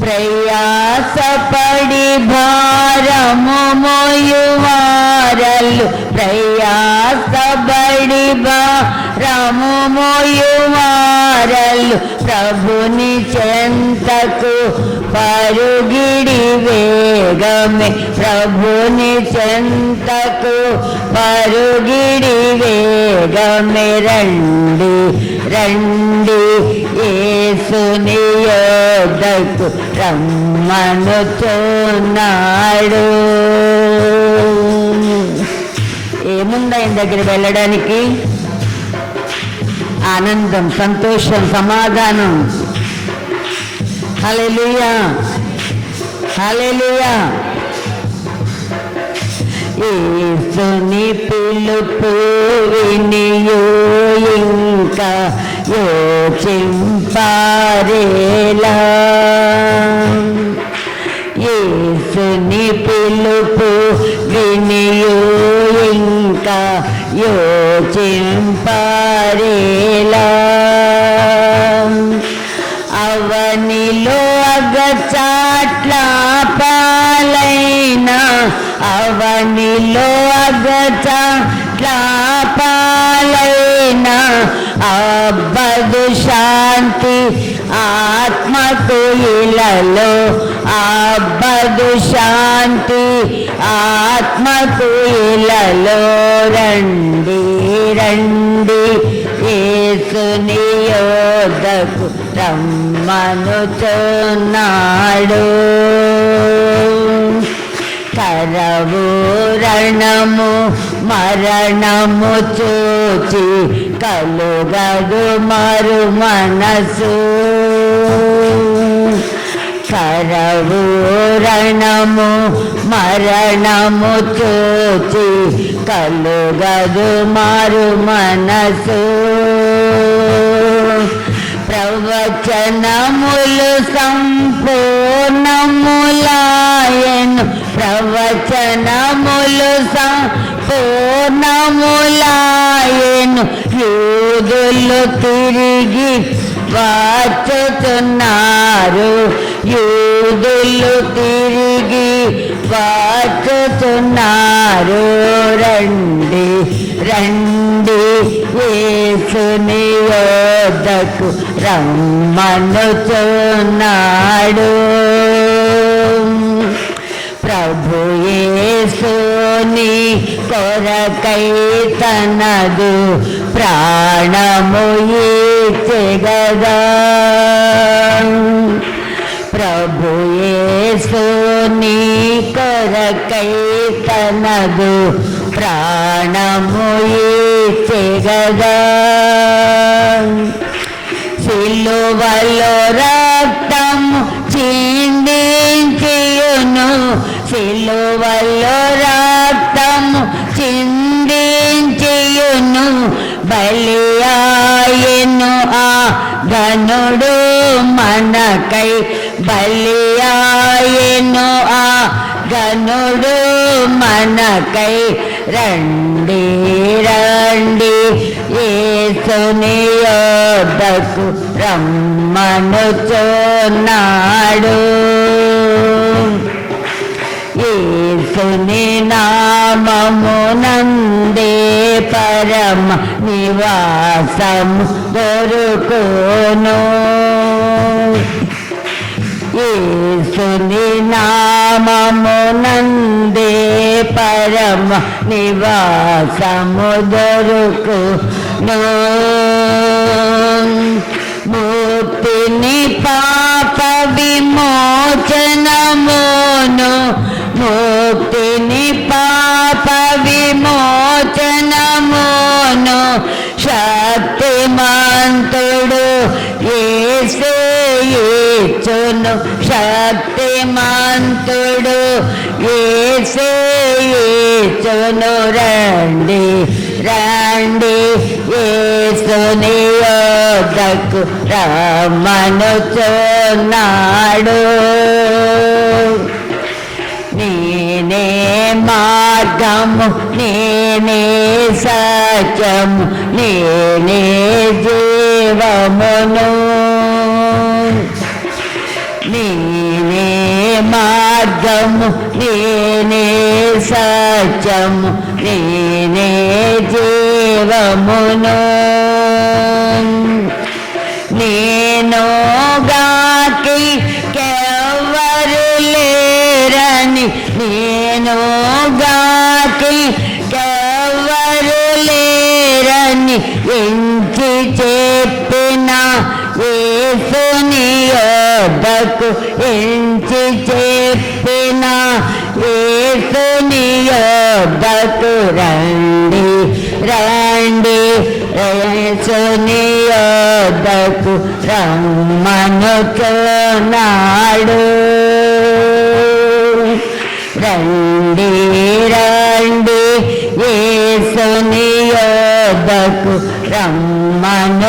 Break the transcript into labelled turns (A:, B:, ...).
A: ప్రయాసపడి భారము మోయువారలు ప్రయాసపడి భారము మోయువారు మోయువారలు ప్రభుని చెంతకు పరుగిడి వేగమే. ప్రభుని చెంతకు పరుగిడి వేగమే. రండి రండి ఏసుని యోధకు రమ్మనుచున్నాడు ఏముంది ఆయన దగ్గర వెళ్ళడానికి? ఆనందం సంతోషం సమాధానం. హలెలుయా హలెలుయా ఏసుని పిలుపు వినియో ఇంకా యోచింపారేలా. యోచింపారేలా. అవనిలో అగచాట్ల పాలైనా అవనిలో అగచాట్ల పాలైనా అబ్బదు శాంతి ఆత్మకు ఇలలో అబ్బదు శాంతి. ఆత్మకు ఇలలో రండి. రండి ఏసుని యోధకు రమ్మనుచున్నాడు కరవు రణము మరణము చూచి కలుగదు మరు మనసు కరవూరణము మరణము చూచి కలుగదు మారు మనసు ప్రవచనములు సంపూర్ణములాయను. ప్రవచనములు సం పూర్ణములాయను యూదులు తిరిగి వాచుతున్నారు యూదులు తిరిగి వాచుతున్నారు రండి రండి ఏసుని యోధకు రమ్మనుచున్నాడు. ప్రభు ఏసు నీ కొరకై తనదు ప్రాణము ఇచ్చగదా ప్రభు యేసుని కొరకై తనదు ప్రాణము ఇచ్చగదా సిలువలో రక్తము చిందించియును సిలువలో బలియాయను ఆ ధనుడు మనకై. బలియాయను ఆ ధనుడు మనకై. రండి రండి ఏసుని యోధకు రమ్మనుచున్నాడు ఏసుని నామము నందే పరమ నివాసం దొరుకును ఏసుని నామమునందే పరమ నివాసము దొరుకును ముక్తిని పాప విమోచనమును ముక్తిని పాప ఇచ్చును శక్తిమంతుడు ఏసే రండి రండి. ఏసుని యోధకు రమ్మనుచున్నాడు నేనే మార్గము నేనే సత్యము నేనే జీవమును. మార్గము నేనే సత్యము నేనే జీవమును. నేను గాకి కెవరు లేరని నేను గాకి కెవ్వరు లేరని ఎంచి చెప్పిన వేసునియో యొద్దకు ఎంచి చెప్పిన ఏసుని యొద్దకు రండి రండి. యేసుని యొద్దకు రమ్మనుచున్నాడు రండి రండి. యేసుని యొద్దకు రమ్మనుచున్నాడు